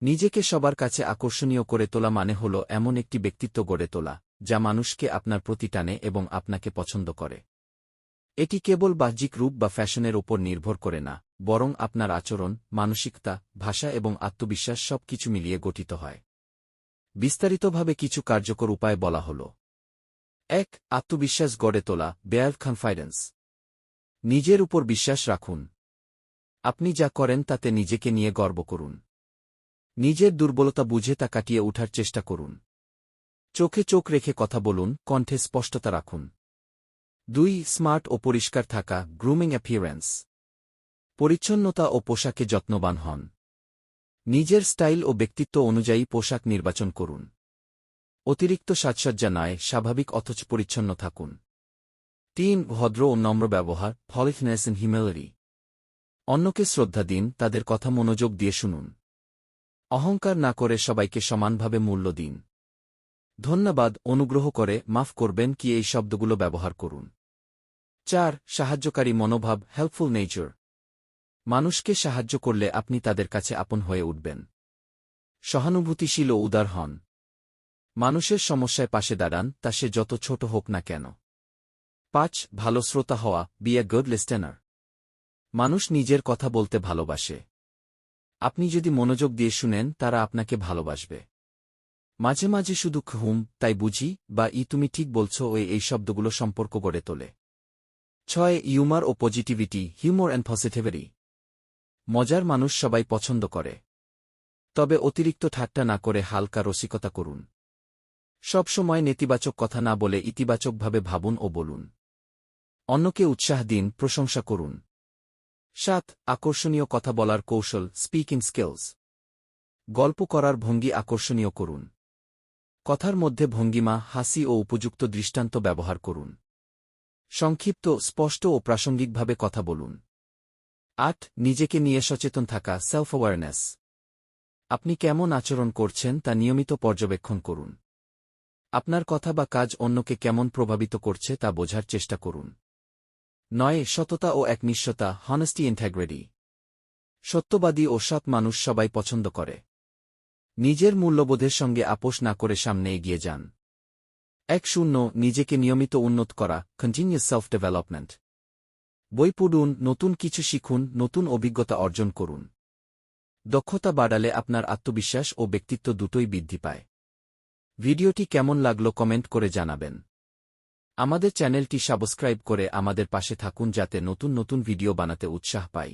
নিজেকে সবার কাছে আকর্ষণীয় করে তোলা মানে হল এমন একটি ব্যক্তিত্ব গড়ে তোলা, যা মানুষকে আপনার প্রতি টানে এবং আপনাকে পছন্দ করে। এটি কেবল বাহ্যিক রূপ বা ফ্যাশনের ওপর নির্ভর করে না, বরং আপনার আচরণ, মানসিকতা, ভাষা এবং আত্মবিশ্বাস সব কিছু মিলিয়ে গঠিত হয়। বিস্তারিতভাবে কিছু কার্যকর উপায় বলা হল। এক, আত্মবিশ্বাস গড়ে তোলা, বেয়ার কনফিডেন্স নিজের উপর বিশ্বাস রাখুন। আপনি যা করেন তাতে নিজেকে নিয়ে গর্ব করুন। নিজের দুর্বলতা বুঝে তা কাটিয়ে ওঠার চেষ্টা করুন। চোখে চোখ রেখে কথা বলুন, কণ্ঠে স্পষ্টতা রাখুন। দুই, স্মার্ট ও পরিষ্কার থাকা গ্রুমিং অ্যাপিয়ারেন্স পরিচ্ছন্নতা ও পোশাকে যত্নবান হন। নিজের স্টাইল ও ব্যক্তিত্ব অনুযায়ী পোশাক নির্বাচন করুন। অতিরিক্ত সাজসজ্জা নয়, স্বাভাবিক অথচ পরিচ্ছন্ন থাকুন। তিন, ভদ্র ও নম্র ব্যবহার ফলিফনেস ইন হিমেলারি অন্যকে শ্রদ্ধা দিন, তাদের কথা মনোযোগ দিয়ে শুনুন। অহংকার না করে সবাইকে সমানভাবে মূল্য দিন। ধন্যবাদ, অনুগ্রহ করে মাফ করবেন কি এই শব্দগুলো ব্যবহার করুন। চার, সাহায্যকারী মনোভাব হেল্পফুল নেচার মানুষকে সাহায্য করলে আপনি তাদের কাছে আপন হয়ে উঠবেন। সহানুভূতিশীল ও উদার হন। মানুষের সমস্যায় পাশে দাঁড়ান, তা সে যত ছোট হোক না কেন। পাঁচ, ভালো শ্রোতা হওয়া বি এ গুড লিস্টেনার মানুষ নিজের কথা বলতে ভালোবাসে। আপনি যদি মনোযোগ দিয়ে শুনেন, তারা আপনাকে ভালোবাসবে। মাঝে মাঝে শুধু হুম তাই বুঝি বা ই তুমি ঠিক বলছ ওই এই শব্দগুলো সম্পর্ক গড়ে তোলে। ছয় ইউমার ও পজিটিভিটি, হিউমর অ্যান্ড পজিটিভিটি মজার মানুষ সবাই পছন্দ করে। তবে অতিরিক্ত ঠাট্টা না করে হালকা রসিকতা করুন। সবসময় নেতিবাচক কথা না বলে ইতিবাচকভাবে ভাবুন ও বলুন। অন্যকে উৎসাহ দিন, প্রশংসা করুন। সাত, আকর্ষণীয় কথা বলার কৌশল স্পিকিং স্কিলস গল্প করার ভঙ্গি আকর্ষণীয় করুন। কথার মধ্যে ভঙ্গিমা, হাসি ও উপযুক্ত দৃষ্টান্ত ব্যবহার করুন। সংক্ষিপ্ত, স্পষ্ট ও প্রাসঙ্গিকভাবে কথা বলুন। আট, নিজেকে নিয়ে সচেতন থাকা সেলফ অ্যাওয়ারনেস আপনি কেমন আচরণ করছেন তা নিয়মিত পর্যবেক্ষণ করুন। আপনার কথা বা কাজ অন্যকে কেমন প্রভাবিত করছে তা বোঝার চেষ্টা করুন। নয়, সততা ও এক একনিষ্ঠতা হনেস্টি ইন্ট্যাগ্রেডি সত্যবাদী ও সৎ মানুষ সবাই পছন্দ করে। নিজের মূল্যবোধের সঙ্গে আপোষ না করে সামনে এগিয়ে যান। এক শূন্য, নিজেকে নিয়মিত উন্নত করা কন্টিনিউস সেলফ ডেভেলপমেন্ট বই পড়ুন, নতুন কিছু শিখুন, নতুন অভিজ্ঞতা অর্জন করুন। দক্ষতা বাড়ালে আপনার আত্মবিশ্বাস ও ব্যক্তিত্ব দুটোই বৃদ্ধি পায়। ভিডিওটি কেমন লাগল কমেন্ট করে জানাবেন। আমাদের চ্যানেলটি সাবস্ক্রাইব করে আমাদের পাশে থাকুন যাতে নতুন নতুন ভিডিও বানাতে উৎসাহ পাই।